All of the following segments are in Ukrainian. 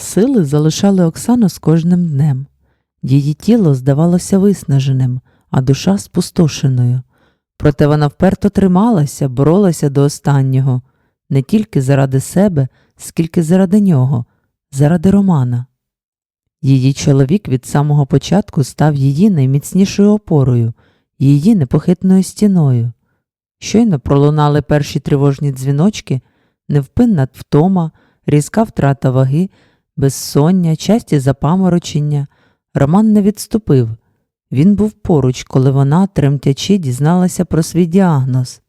Сили залишали Оксану з кожним днем. Її тіло здавалося виснаженим, а душа спустошеною. Проте вона вперто трималася, боролася до останнього, не тільки заради себе, скільки заради нього, заради Романа. Її чоловік від самого початку став її найміцнішою опорою, її непохитною стіною. Щойно пролунали перші тривожні дзвіночки, невпинна втома, різка втрата ваги, безсоння, часті запаморочення. Роман не відступив. Він був поруч, коли вона, тремтячи, дізналася про свій діагноз.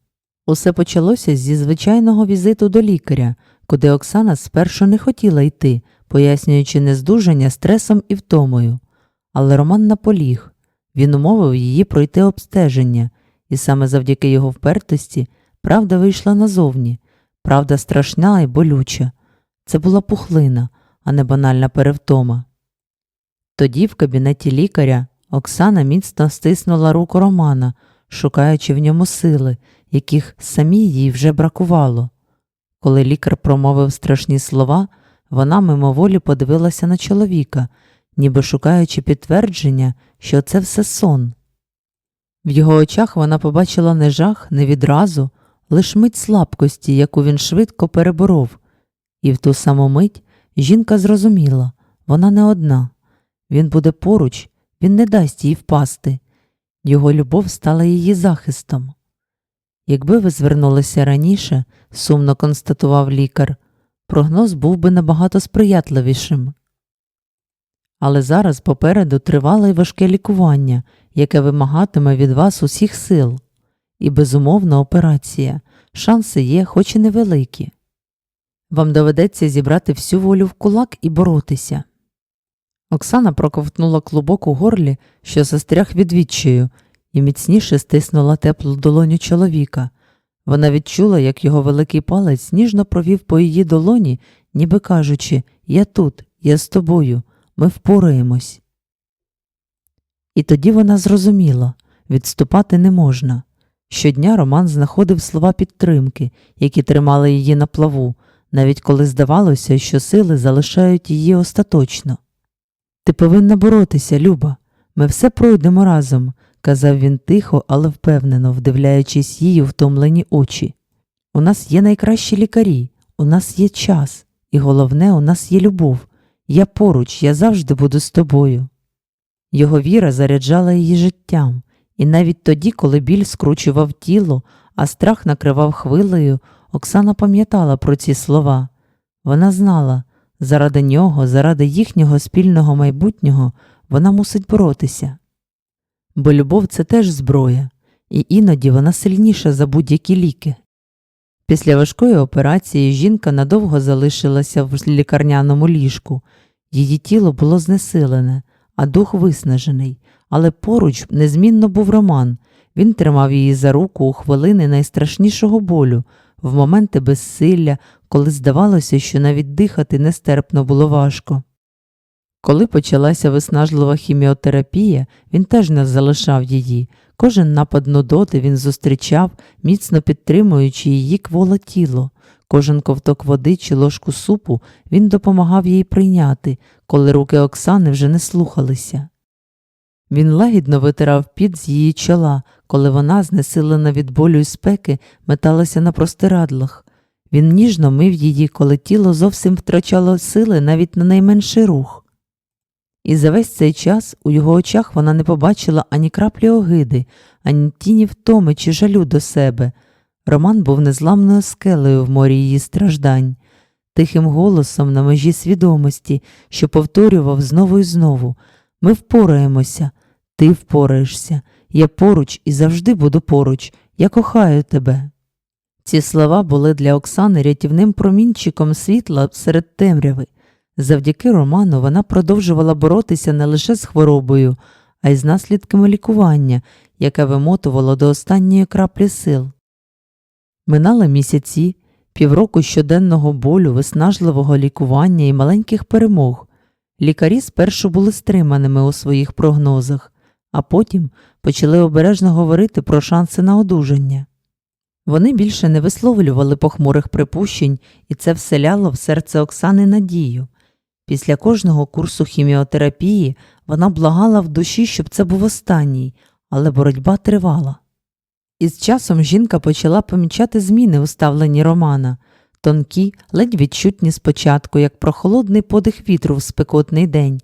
Усе почалося зі звичайного візиту до лікаря, куди Оксана спершу не хотіла йти, пояснюючи нездужання стресом і втомою. Але Роман наполіг. Він умовив її пройти обстеження, і саме завдяки його впертості правда вийшла назовні. Правда страшна і болюча. Це була пухлина, а не банальна перевтома. Тоді в кабінеті лікаря Оксана міцно стиснула руку Романа, шукаючи в ньому сили, яких самій їй вже бракувало. Коли лікар промовив страшні слова, вона мимоволі подивилася на чоловіка, ніби шукаючи підтвердження, що це все сон. В його очах вона побачила не жах, не відразу, лиш мить слабкості, яку він швидко переборов, і в ту саму мить жінка зрозуміла вона не одна. Він буде поруч, він не дасть їй впасти. Його любов стала її захистом. Якби ви звернулися раніше, сумно констатував лікар, прогноз був би набагато сприятливішим. Але зараз попереду тривале й важке лікування, яке вимагатиме від вас усіх сил. І безумовна операція. Шанси є, хоч і невеликі. Вам доведеться зібрати всю волю в кулак і боротися. Оксана проковтнула клубок у горлі, що застряг від відчаю, і міцніше стиснула теплу долоню чоловіка. Вона відчула, як його великий палець ніжно провів по її долоні, ніби кажучи Я тут, я з тобою, ми впораємось. І тоді вона зрозуміла відступати не можна. Щодня Роман знаходив слова підтримки, які тримали її на плаву, навіть коли здавалося, що сили залишають її остаточно. Ти повинна боротися, Люба. Ми все пройдемо разом, казав він тихо, але впевнено, вдивляючись її втомлені очі. У нас є найкращі лікарі, у нас є час, і головне, у нас є любов. Я поруч, я завжди буду з тобою. Його віра заряджала її життям, і навіть тоді, коли біль скручував тіло, а страх накривав хвилею, Оксана пам'ятала про ці слова. Вона знала, заради нього, заради їхнього спільного майбутнього вона мусить боротися. Бо любов це теж зброя, і іноді вона сильніша за будь-які ліки. Після важкої операції жінка надовго залишилася в лікарняному ліжку. Її тіло було знесилене, а дух виснажений, але поруч незмінно був Роман. Він тримав її за руку у хвилини найстрашнішого болю, в моменти безсилля, коли здавалося, що навіть дихати нестерпно було важко. Коли почалася виснажлива хіміотерапія, він теж не залишав її. Кожен напад нудоти він зустрічав, міцно підтримуючи її кволе тіло. Кожен ковток води чи ложку супу він допомагав їй прийняти, коли руки Оксани вже не слухалися. Він лагідно витирав під з її чола, коли вона, знесилена від болю і спеки, металася на простирадлах. Він ніжно мив її, коли тіло зовсім втрачало сили навіть на найменший рух. І за весь цей час у його очах вона не побачила ані краплі огиди, ані тіні втоми чи жалю до себе. Роман був незламною скелею в морі її страждань, тихим голосом на межі свідомості, що повторював знову і знову Ми впораємося, ти впораєшся, я поруч і завжди буду поруч, я кохаю тебе. Ці слова були для Оксани рятівним промінчиком світла серед темряви. Завдяки Роману вона продовжувала боротися не лише з хворобою, а й з наслідками лікування, яке вимотувало до останньої краплі сил. Минали місяці, півроку щоденного болю, виснажливого лікування і маленьких перемог. Лікарі спершу були стриманими у своїх прогнозах, а потім почали обережно говорити про шанси на одужання. Вони більше не висловлювали похмурих припущень, і це вселяло в серце Оксани надію. Після кожного курсу хіміотерапії вона благала в душі, щоб це був останній, але боротьба тривала. Із часом жінка почала помічати зміни у ставленні Романа, тонкі, ледь відчутні спочатку, як прохолодний подих вітру в спекотний день.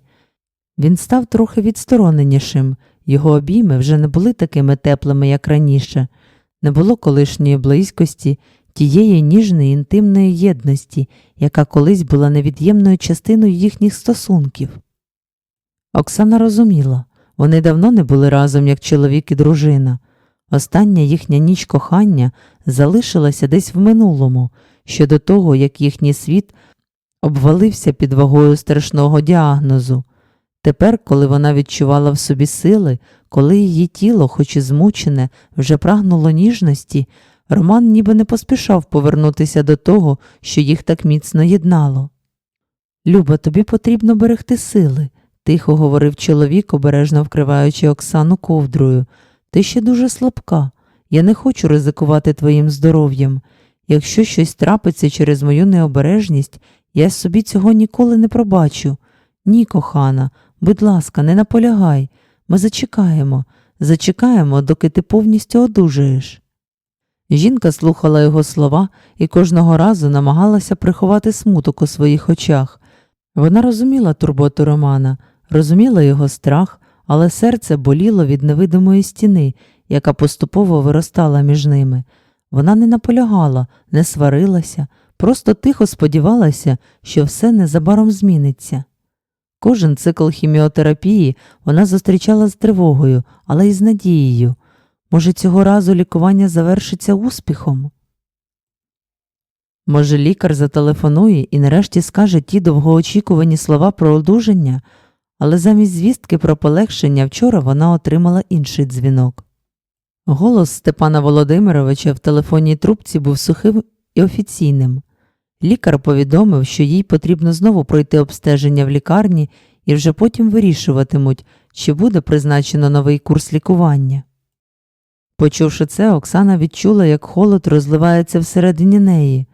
Він став трохи відстороненішим, його обійми вже не були такими теплими, як раніше, не було колишньої близькості, тієї ніжної інтимної єдності, яка колись була невід'ємною частиною їхніх стосунків. Оксана розуміла, вони давно не були разом як чоловік і дружина. Остання їхня ніч кохання залишилася десь в минулому, ще до того, як їхній світ обвалився під вагою страшного діагнозу. Тепер, коли вона відчувала в собі сили, коли її тіло, хоч і змучене, вже прагнуло ніжності, Роман ніби не поспішав повернутися до того, що їх так міцно єднало. Люба, тобі потрібно берегти сили, тихо говорив чоловік, обережно вкриваючи Оксану ковдрою. Ти ще дуже слабка. Я не хочу ризикувати твоїм здоров'ям. Якщо щось трапиться через мою необережність, я собі цього ніколи не пробачу. Ні, кохана, будь ласка, не наполягай. Ми зачекаємо, зачекаємо, доки ти повністю одужаєш. Жінка слухала його слова і кожного разу намагалася приховати смуток у своїх очах. Вона розуміла турботу Романа, розуміла його страх, але серце боліло від невидимої стіни, яка поступово виростала між ними. Вона не наполягала, не сварилася, просто тихо сподівалася, що все незабаром зміниться. Кожен цикл хіміотерапії вона зустрічала з тривогою, але й з надією. Може, цього разу лікування завершиться успіхом? Може, лікар зателефонує і нарешті скаже ті довгоочікувані слова про одужання, але замість звістки про полегшення вчора вона отримала інший дзвінок. Голос Степана Володимировича в телефонній трубці був сухим і офіційним. Лікар повідомив, що їй потрібно знову пройти обстеження в лікарні і вже потім вирішуватимуть, чи буде призначено новий курс лікування. Почувши це, Оксана відчула, як холод розливається всередині неї.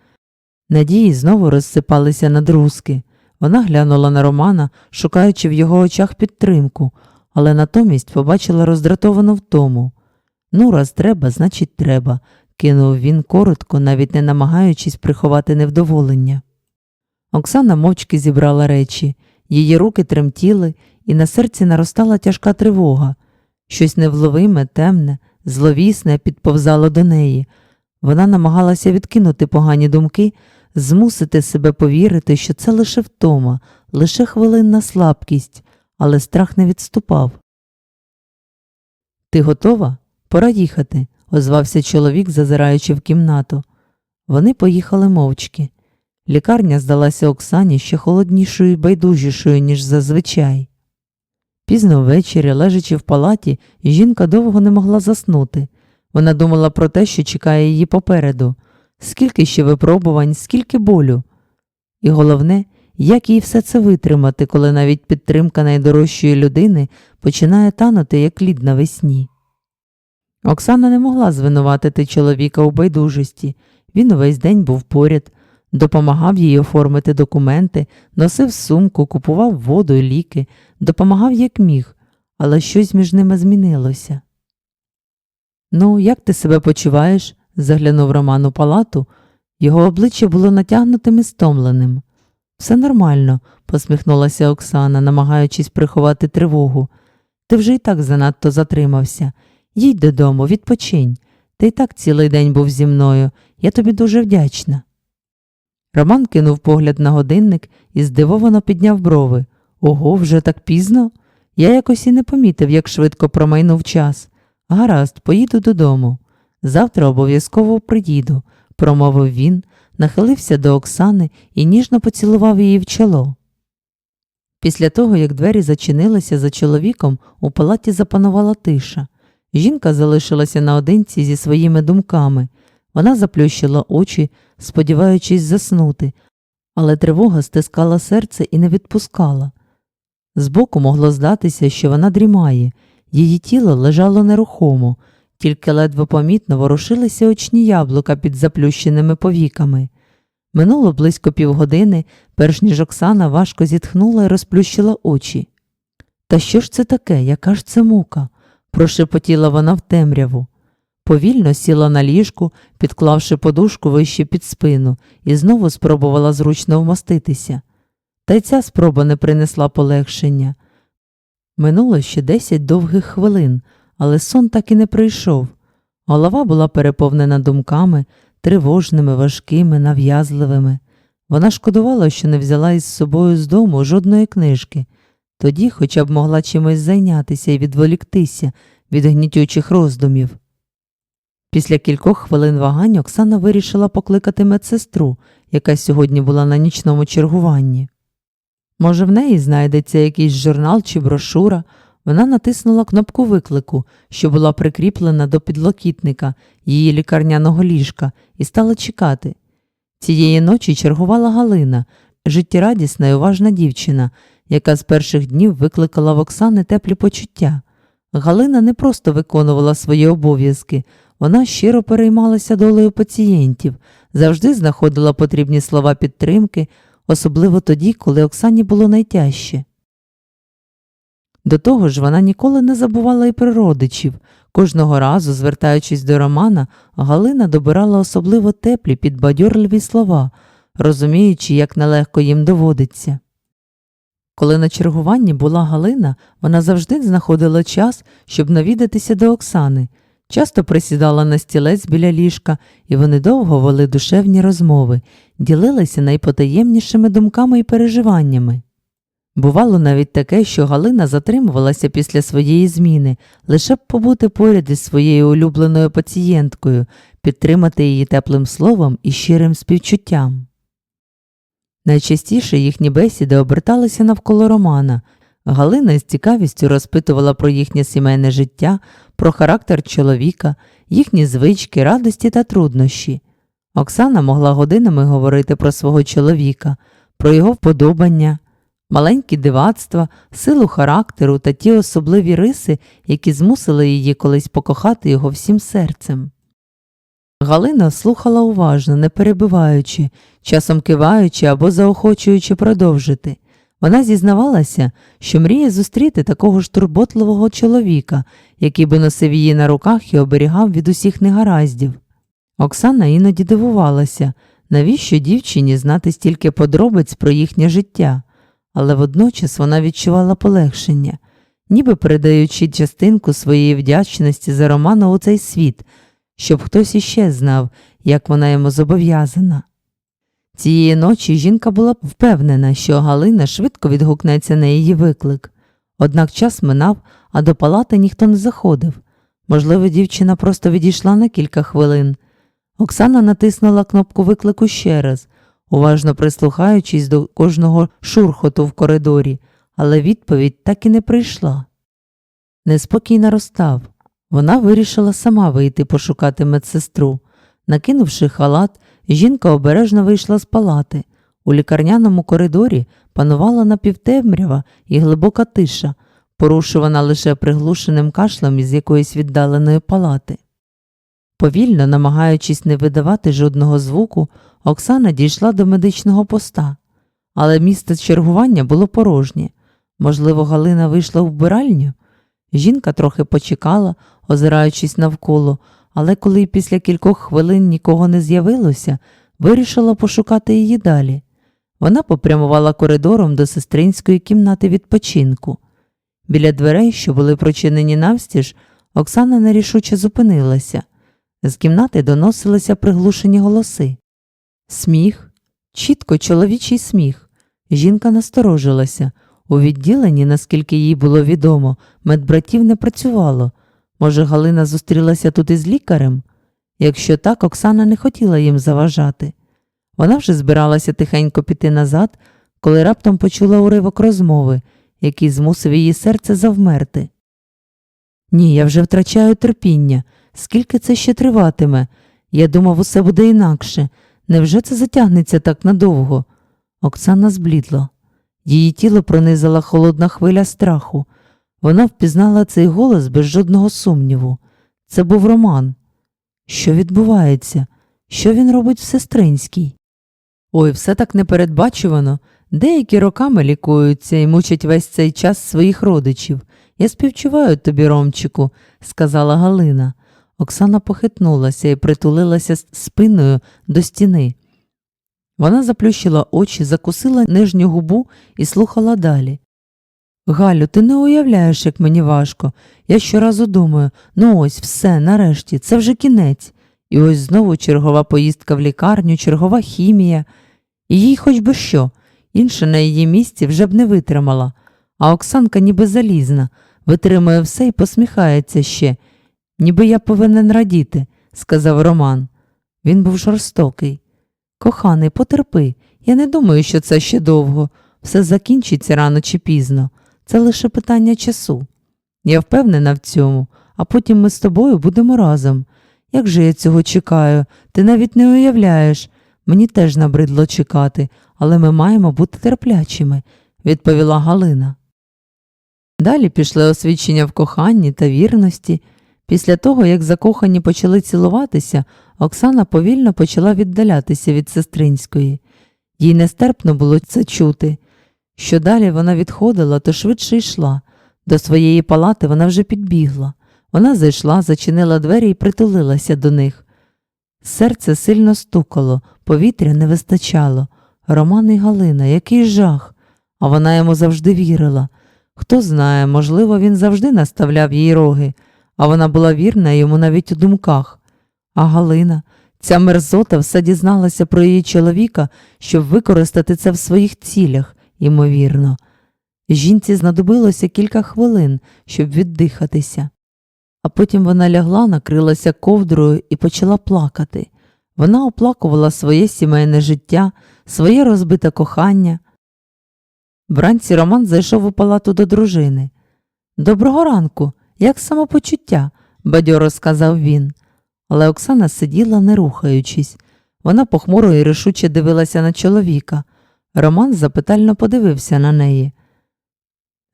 Надії знову розсипалися на друзки. Вона глянула на Романа, шукаючи в його очах підтримку, але натомість побачила роздратовану втому. Ну, раз треба, значить, треба, кинув він коротко, навіть не намагаючись приховати невдоволення. Оксана мовчки зібрала речі, її руки тремтіли, і на серці наростала тяжка тривога. Щось невловиме, темне, зловісне підповзало до неї. Вона намагалася відкинути погані думки, змусити себе повірити, що це лише втома, лише хвилинна слабкість, але страх не відступав. Ти готова? Пора їхати, озвався чоловік, зазираючи в кімнату. Вони поїхали мовчки. Лікарня здалася Оксані ще холоднішою і байдужішою, ніж зазвичай. Пізно ввечері, лежачи в палаті, жінка довго не могла заснути. Вона думала про те, що чекає її попереду, скільки ще випробувань, скільки болю. І головне, як їй все це витримати, коли навіть підтримка найдорожчої людини починає танути, як лід навесні. Оксана не могла звинуватити чоловіка у байдужості. Він увесь день був поряд, допомагав їй оформити документи, носив сумку, купував воду і ліки, допомагав як міг, але щось між ними змінилося. Ну, як ти себе почуваєш? заглянув Роман у палату. Його обличчя було натягнутим і стомленим. Все нормально, посміхнулася Оксана, намагаючись приховати тривогу. Ти вже й так занадто затримався. Їдь додому, відпочинь. Ти й так цілий день був зі мною. Я тобі дуже вдячна. Роман кинув погляд на годинник і здивовано підняв брови. Ого, вже так пізно? Я якось і не помітив, як швидко промайнув час. Гаразд, поїду додому. Завтра обов'язково приїду, промовив він, нахилився до Оксани і ніжно поцілував її в чоло. Після того, як двері зачинилися за чоловіком, у палаті запанувала тиша. Жінка залишилася наодинці зі своїми думками. Вона заплющила очі, сподіваючись заснути, але тривога стискала серце і не відпускала. Збоку могло здатися, що вона дрімає, її тіло лежало нерухомо, тільки ледве помітно ворушилися очні яблука під заплющеними повіками. Минуло близько півгодини, перш ніж Оксана важко зітхнула і розплющила очі. Та що ж це таке, яка ж це мука? Прошепотіла вона в темряву. Повільно сіла на ліжку, підклавши подушку вище під спину, і знову спробувала зручно вмоститися. Та й ця спроба не принесла полегшення. Минуло ще десять довгих хвилин, але сон так і не прийшов. Голова була переповнена думками, тривожними, важкими, нав'язливими. Вона шкодувала, що не взяла із собою з дому жодної книжки, тоді хоча б могла чимось зайнятися і відволіктися від гнітючих роздумів. Після кількох хвилин вагань Оксана вирішила покликати медсестру, яка сьогодні була на нічному чергуванні. Може, в неї знайдеться якийсь журнал чи брошура. Вона натиснула кнопку виклику, що була прикріплена до підлокітника її лікарняного ліжка, і стала чекати. Цієї ночі чергувала Галина, життєрадісна і уважна дівчина, яка з перших днів викликала в Оксани теплі почуття. Галина не просто виконувала свої обов'язки, вона щиро переймалася долею пацієнтів, завжди знаходила потрібні слова підтримки, особливо тоді, коли Оксані було найтяжче. До того ж, вона ніколи не забувала і про родичів. Кожного разу, звертаючись до Романа, Галина добирала особливо теплі, підбадьорливі слова, розуміючи, як нелегко їм доводиться. Коли на чергуванні була Галина, вона завжди знаходила час, щоб навідатися до Оксани, часто присідала на стілець біля ліжка, і вони довго вели душевні розмови, ділилися найпотаємнішими думками і переживаннями. Бувало навіть таке, що Галина затримувалася після своєї зміни, лише б побути поряд із своєю улюбленою пацієнткою, підтримати її теплим словом і щирим співчуттям. Найчастіше їхні бесіди оберталися навколо Романа. Галина з цікавістю розпитувала про їхнє сімейне життя, про характер чоловіка, їхні звички, радості та труднощі. Оксана могла годинами говорити про свого чоловіка, про його вподобання, маленькі дивацтва, силу характеру та ті особливі риси, які змусили її колись покохати його всім серцем. Галина слухала уважно, не перебиваючи, часом киваючи або заохочуючи продовжити. Вона зізнавалася, що мріє зустріти такого ж турботливого чоловіка, який би носив її на руках і оберігав від усіх негараздів. Оксана іноді дивувалася, навіщо дівчині знати стільки подробиць про їхнє життя, але водночас вона відчувала полегшення, ніби передаючи частинку своєї вдячності за Романа у цей світ, щоб хтось іще знав, як вона йому зобов'язана. Цієї ночі жінка була впевнена, що Галина швидко відгукнеться на її виклик. Однак час минав, а до палати ніхто не заходив. Можливо, дівчина просто відійшла на кілька хвилин. Оксана натиснула кнопку виклику ще раз, уважно прислухаючись до кожного шурхоту в коридорі, але відповідь так і не прийшла. Неспокій наростав. Вона вирішила сама вийти пошукати медсестру. Накинувши халат, жінка обережно вийшла з палати. У лікарняному коридорі панувала напівтемрява і глибока тиша, порушувана лише приглушеним кашлем із якоїсь віддаленої палати. Повільно, намагаючись не видавати жодного звуку, Оксана дійшла до медичного поста, але місце чергування було порожнє. Можливо, Галина вийшла в вбиральню? Жінка трохи почекала, озираючись навколо, але коли після кількох хвилин нікого не з'явилося, вирішила пошукати її далі. Вона попрямувала коридором до сестринської кімнати відпочинку. Біля дверей, що були прочинені навстіж, Оксана нерішуче зупинилася. З кімнати доносилися приглушені голоси. Сміх, чітко чоловічий сміх. Жінка насторожилася. У відділенні, наскільки їй було відомо, медбратів не працювало. Може, Галина зустрілася тут із лікарем? Якщо так, Оксана не хотіла їм заважати. Вона вже збиралася тихенько піти назад, коли раптом почула уривок розмови, який змусив її серце завмерти. Ні, я вже втрачаю терпіння. Скільки це ще триватиме? Я думав, усе буде інакше. Невже це затягнеться так надовго? Оксана зблідла. Її тіло пронизала холодна хвиля страху. Вона впізнала цей голос без жодного сумніву. Це був Роман. Що відбувається? Що він робить в сестринській? Ой, все так непередбачувано. Деякі роками лікуються і мучать весь цей час своїх родичів. Я співчуваю тобі, Ромчику, сказала Галина. Оксана похитнулася і притулилася спиною до стіни. Вона заплющила очі, закусила нижню губу і слухала далі. Галю, ти не уявляєш, як мені важко. Я щоразу думаю, ну ось, все, нарешті, це вже кінець. І ось знову чергова поїздка в лікарню, чергова хімія. І їй хоч би що, інша на її місці вже б не витримала. А Оксанка ніби залізна, витримує все і посміхається ще. Ніби я повинен радіти, сказав Роман. Він був жорстокий. Коханий, потерпи. Я не думаю, що це ще довго. Все закінчиться рано чи пізно. Це лише питання часу. Я впевнена в цьому, а потім ми з тобою будемо разом. Як же я цього чекаю? Ти навіть не уявляєш. Мені теж набридло чекати, але ми маємо бути терплячими, відповіла Галина. Далі пішли освідчення в коханні та вірності. Після того, як закохані почали цілуватися, Оксана повільно почала віддалятися від сестринської. Їй нестерпно було це чути. Що далі вона відходила, то швидше йшла. До своєї палати вона вже підбігла. Вона зайшла, зачинила двері і притулилася до них. Серце сильно стукало, повітря не вистачало. Роман і Галина, який жах. А вона йому завжди вірила. Хто знає, можливо, він завжди наставляв їй роги, а вона була вірна йому навіть у думках. А Галина, ця мерзота все дізналася про її чоловіка, щоб використати це в своїх цілях, ймовірно. Жінці знадобилося кілька хвилин, щоб віддихатися. А потім вона лягла, накрилася ковдрою і почала плакати. Вона оплакувала своє сімейне життя, своє розбите кохання. Вранці Роман зайшов у палату до дружини. Доброго ранку, як самопочуття, бадьоро сказав він. Але Оксана сиділа, не рухаючись. Вона похмуро і рішуче дивилася на чоловіка. Роман запитально подивився на неї.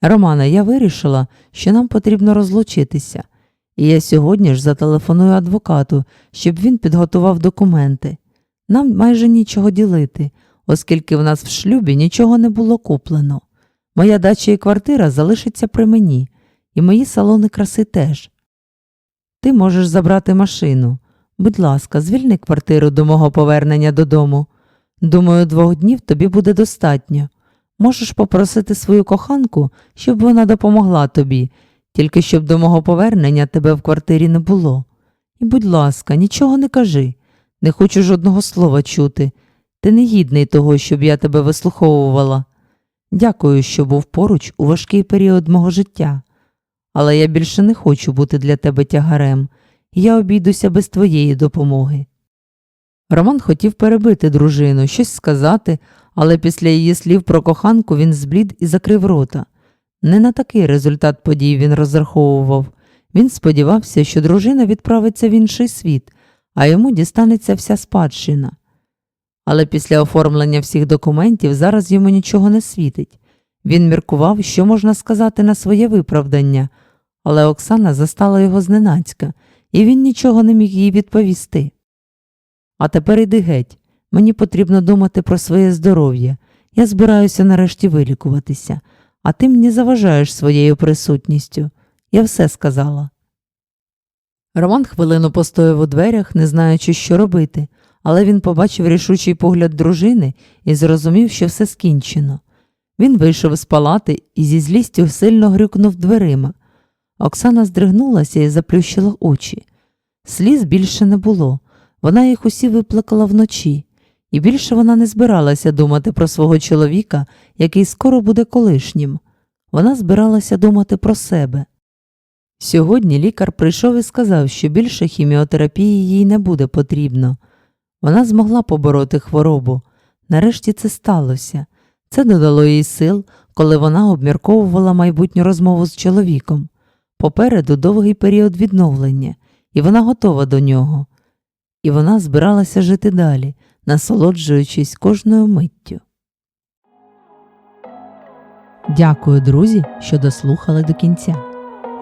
Романа, я вирішила, що нам потрібно розлучитися, і я сьогодні ж зателефоную адвокату, щоб він підготував документи. Нам майже нічого ділити, оскільки в нас в шлюбі нічого не було куплено. Моя дача і квартира залишиться при мені, і мої салони краси теж. Ти можеш забрати машину. Будь ласка, звільни квартиру до мого повернення додому. Думаю, двох днів тобі буде достатньо. Можеш попросити свою коханку, щоб вона допомогла тобі, тільки щоб до мого повернення тебе в квартирі не було. І, будь ласка, нічого не кажи. Не хочу жодного слова чути. Ти не гідний того, щоб я тебе вислуховувала. Дякую, що був поруч у важкий період мого життя. Але я більше не хочу бути для тебе тягарем, я обійдуся без твоєї допомоги. Роман хотів перебити дружину, щось сказати, але після її слів про коханку він зблід і закрив рота. Не на такий результат подій він розраховував. Він сподівався, що дружина відправиться в інший світ, а йому дістанеться вся спадщина. Але після оформлення всіх документів зараз йому нічого не світить. Він міркував, що можна сказати на своє виправдання, але Оксана застала його зненацька, і він нічого не міг їй відповісти. А тепер іди геть. Мені потрібно думати про своє здоров'я. Я збираюся нарешті вилікуватися, а ти мені заважаєш своєю присутністю. Я все сказала. Роман хвилину постояв у дверях, не знаючи, що робити, але він побачив рішучий погляд дружини і зрозумів, що все скінчено. Він вийшов з палати і зі злістю сильно грюкнув дверима. Оксана здригнулася і заплющила очі. Сліз більше не було. Вона їх усі виплакала вночі, і більше вона не збиралася думати про свого чоловіка, який скоро буде колишнім. Вона збиралася думати про себе. Сьогодні лікар прийшов і сказав, що більше хіміотерапії їй не буде потрібно. Вона змогла побороти хворобу. Нарешті це сталося. Це додало їй сил, коли вона обмірковувала майбутню розмову з чоловіком. Попереду довгий період відновлення, і вона готова до нього. І вона збиралася жити далі, насолоджуючись кожною миттю. Дякую, друзі, що дослухали до кінця.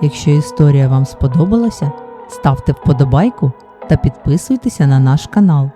Якщо історія вам сподобалася, ставте вподобайку та підписуйтеся на наш канал.